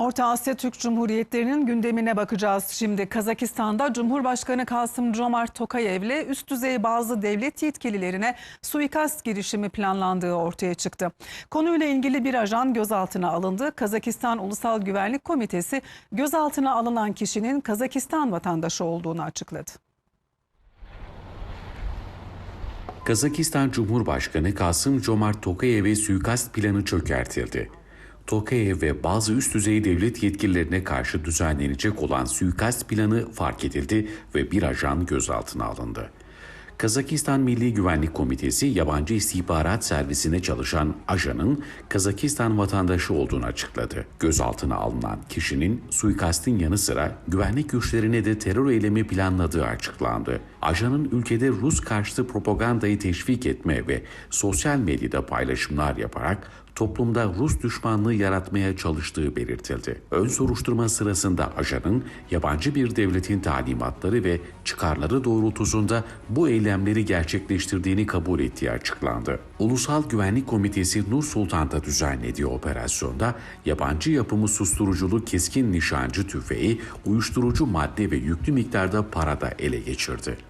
Orta Asya Türk Cumhuriyetlerinin gündemine bakacağız. Şimdi Kazakistan'da Cumhurbaşkanı Kasım Jomart Tokayev'le üst düzey bazı devlet yetkililerine suikast girişimi planlandığı ortaya çıktı. Konuyla ilgili bir ajan gözaltına alındı. Kazakistan Ulusal Güvenlik Komitesi gözaltına alınan kişinin Kazakistan vatandaşı olduğunu açıkladı. Kazakistan Cumhurbaşkanı Kasım Jomart Tokayev'e suikast planı çökertildi. Tokayev ve bazı üst düzey devlet yetkililerine karşı düzenlenecek olan suikast planı fark edildi ve bir ajan gözaltına alındı. Kazakistan Milli Güvenlik Komitesi yabancı istihbarat servisine çalışan ajanın Kazakistan vatandaşı olduğunu açıkladı. Gözaltına alınan kişinin suikastin yanı sıra güvenlik güçlerine de terör eylemi planladığı açıklandı. Ajanın ülkede Rus karşıtı propagandayı teşvik etme ve sosyal medyada paylaşımlar yaparak toplumda Rus düşmanlığı yaratmaya çalıştığı belirtildi. Ön soruşturma sırasında ajanın yabancı bir devletin talimatları ve çıkarları doğrultusunda bu eylemleri gerçekleştirdiğini kabul ettiği açıklandı. Ulusal Güvenlik Komitesi Nur Sultan'da düzenlediği operasyonda yabancı yapımı susturuculu keskin nişancı tüfeği, uyuşturucu madde ve yüklü miktarda para da ele geçirdi.